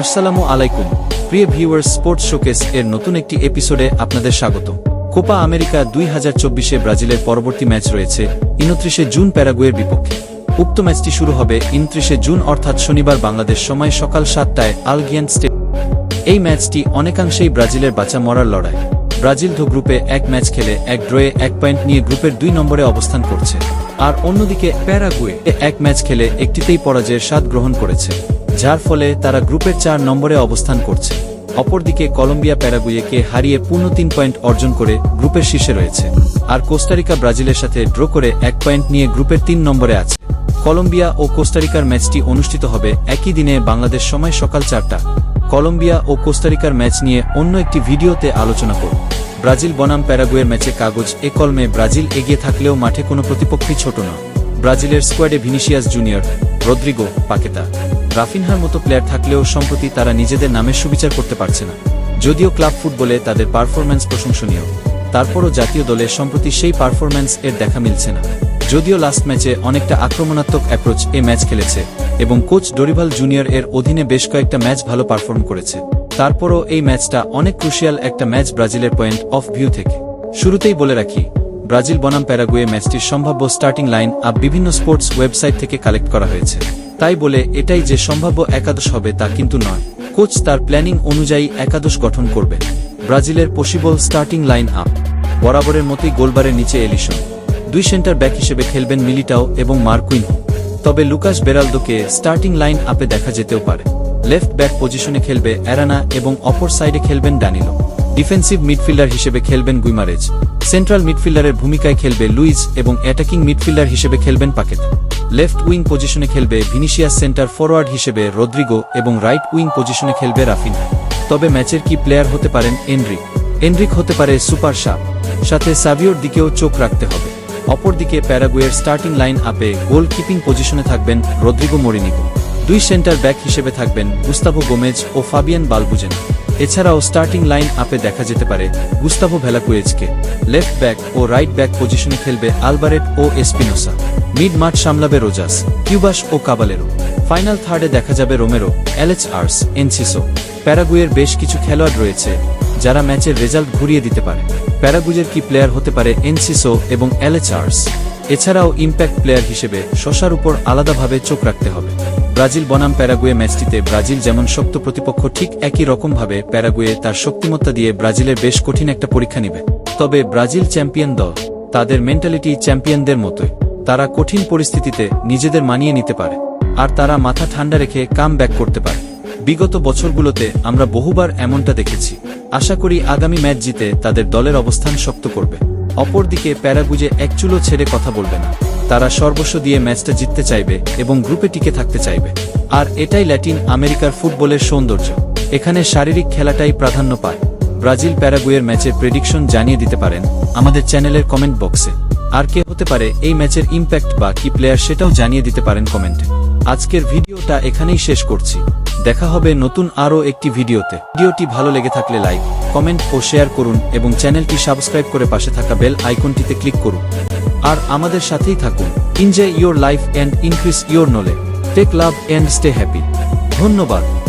আসসালামু আলাইকুম। প্রিয় ভিউয়ার্স, স্পোর্টস শোকেস এর নতুন একটি এপিসোডে আপনাদের স্বাগত। কোপা আমেরিকা দুই হাজার চব্বিশে ব্রাজিলের পরবর্তী ম্যাচ রয়েছে ইনত্রিশে জুন প্যারাগুয়ের বিপক্ষে। উক্ত ম্যাচটি শুরু হবে ইনত্রিশে জুন, অর্থাৎ শনিবার বাংলাদেশ সময় সকাল সাতটায় আলগিয়ান স্টেট এই ম্যাচটি অনেকাংশেই ব্রাজিলের বাঁচা মরার লড়াই। ব্রাজিল ধো গ্রুপে এক ম্যাচ খেলে, এক ড্রয়ে এক পয়েন্ট নিয়ে গ্রুপের দুই নম্বরে অবস্থান করছে। আর অন্যদিকে প্যারাগুয়ে এক ম্যাচ খেলে একটিতেই পরাজয়ের স্বাদ গ্রহণ করেছে। যার ফলে তারা গ্রুপের চার নম্বরে অবস্থান করছে। অপরদিকে কলম্বিয়া প্যারাগুয়েকে হারিয়ে পূর্ণ তিন পয়েন্ট অর্জন করে গ্রুপের শীর্ষে রয়েছে। আর কোস্টারিকা ব্রাজিলের সাথে ড্র করে এক পয়েন্ট নিয়ে গ্রুপের তিন নম্বরে আছে। কলম্বিয়া ও কোস্টারিকার ম্যাচটি অনুষ্ঠিত হবে একই দিনে বাংলাদেশ সময় সকাল চারটা। কলম্বিয়া ও কোস্টারিকার ম্যাচ নিয়ে অন্য একটি ভিডিওতে আলোচনা করব। ব্রাজিল বনাম প্যারাগুয়ের ম্যাচে কাগজ, এ কলমে ব্রাজিল এগিয়ে থাকলেও মাঠে কোনো প্রতিপক্ষই ছোট না ব্রাজিলের স্কোয়াডে ভিনিসিয়াস জুনিয়র, রদ্রিগো পাকেতা। রাফিনহার মতো প্লেয়ার থাকলেও সম্প্রতি তারা নিজেদের নামের সুবিচার করতে পারছে না। যদিও ক্লাব ফুটবলে তাদের পারফরম্যান্স প্রশংসনীয়, তারপরও জাতীয় দলে সম্প্রতি সেই পারফরম্যান্স এর দেখা মিলছে না। যদিও লাস্ট ম্যাচে অনেকটা আক্রমণাত্মক অ্যাপ্রোচ এ ম্যাচ খেলেছে এবং কোচ ডরিভাল জুনিয়র এর অধীনে বেশ কয়েকটা ম্যাচ ভালো পারফর্ম করেছে। তারপরও এই ম্যাচটা অনেক ক্রুশিয়াল একটা ম্যাচ ব্রাজিলের পয়েন্ট অফ ভিউ থেকে। শুরুতেই বলে রাখি, ব্রাজিল বনাম প্যারাগুয়ে ম্যাচটির সম্ভাব্য স্টার্টিং লাইন আপ বিভিন্ন স্পোর্টস ওয়েবসাইট থেকে কালেক্ট করা হয়েছে। তাই বলে এটাই যে সম্ভাব্য একাদশ হবে তা কিন্তু নয়। কোচ তার প্ল্যানিং অনুযায়ী একাদশ গঠন করবে ব্রাজিলের পসিবল স্টার্টিং লাইন আপ বরাবরের মতোই গোলবারের নিচে এলিশন দুই সেন্টার ব্যাক হিসেবে খেলবেন মিলিটাও এবং মার্কুইন। তবে লুকাস বেরালদোকে স্টার্টিং লাইন আপে দেখা যেতেও পারে। লেফট ব্যাক পজিশনে খেলবে অ্যারানা এবং অপর সাইডে খেলবেন ডানিলো ডিফেন্সিভ মিডফিল্ডার হিসেবে খেলবেন গুইমারেজ। সেন্ট্রাল মিডফিল্ডারের ভূমিকায় খেলবে লুইজ এবং অ্যাটাকিং মিডফিল্ডার হিসেবে খেলবেন পাকেট লেফট উইং পজিশনে খেলবে ভিনিসিয়াস সেন্টার ফরওয়ার্ড হিসেবে রদ্রিগো এবং রাইট উইং পজিশনে খেলবে রাফিনহা। তবে ম্যাচের কি প্লেয়ার হতে পারেন এনরিক? এনরিক হতে পারে সুপার শাপ সাথে সাবিওর দিকেও চোখ রাখতে হবে। অপরদিকে প্যারাগুয়ের স্টার্টিং লাইন আপে গোলকিপিং পজিশনে থাকবেন রদ্রিগো মরিনিগো। দুই সেন্টার ব্যাক হিসেবে থাকবেন গুস্তাভো গোমেজ ও ফাবিয়ান বালবুজেন এছাড়াও স্টার্টিং লাইন আপে দেখা যেতে পারে গুস্তাভো ভেলাকুয়েজকে লেফট ব্যাক ও রাইট ব্যাক পজিশনে খেলবে আলবারেট ও এসপিনোসা। মিড মাঠ সামলাবে রোজাস, কিউবাস ও কাবালেরো। ফাইনাল থার্ডে দেখা যাবে রোমেরো এলএচ আর্স, এনসিসো। প্যারাগুয়ের বেশ কিছু খেলোয়াড় রয়েছে, যারা ম্যাচের রেজাল্ট ঘুরিয়ে দিতে পারে। প্যারাগুজের কি প্লেয়ার হতে পারে এনসিসো এবং এলএচআর্স এছাড়াও ইম্প্যাক্ট প্লেয়ার হিসেবে শশার উপর আলাদাভাবে চোখ রাখতে হবে। ব্রাজিল বনাম প্যারাগুয়ে ম্যাচটিতে ব্রাজিল যেমন শক্ত প্রতিপক্ষ, ঠিক একই রকমভাবে প্যারাগুয়ে তার শক্তিমত্তা দিয়ে ব্রাজিলের বেশ কঠিন একটা পরীক্ষা নেবে। তবে ব্রাজিল চ্যাম্পিয়ন দল, তাদের মেন্টালিটি চ্যাম্পিয়নদের মতোই। তারা কঠিন পরিস্থিতিতে নিজেদের মানিয়ে নিতে পারে, আর তারা মাথা ঠান্ডা রেখে কাম ব্যাক করতে পারে। বিগত বছরগুলোতে আমরা বহুবার এমনটা দেখেছি। আশা করি আগামী ম্যাচ জিতে তাদের দলের অবস্থান শক্ত করবে। অপরদিকে প্যারাগুজে একচুলো ছেড়ে কথা বলবে না। তারা সর্বস্ব দিয়ে ম্যাচটা জিততে চাইবে এবং গ্রুপে টিকে থাকতে চাইবে। আর এটাই ল্যাটিন আমেরিকার ফুটবলের সৌন্দর্য। এখানে শারীরিক খেলাটাই প্রাধান্য পায়। ব্রাজিল প্যারাগুয়ের ম্যাচের প্রেডিকশন জানিয়ে দিতে পারেন আমাদের চ্যানেলের কমেন্ট বক্সে। আর কে হতে পারে এই ম্যাচের ইম্প্যাক্ট বা কি প্লেয়ার সেটাও জানিয়ে দিতে পারেন কমেন্টে। আজকের ভিডিওটা এখানেই শেষ করছি। দেখা হবে নতুন আরও একটি ভিডিওতে। ভিডিওটি ভালো লেগে থাকলে লাইক, কমেন্ট ও শেয়ার করুন এবং চ্যানেলটি সাবস্ক্রাইব করে পাশে থাকা বেল আইকনটিতে ক্লিক করুন। আর আমাদের সাথেই থাকুন। Enjoy your life and increase your knowledge take love and stay happy ধন্যবাদ।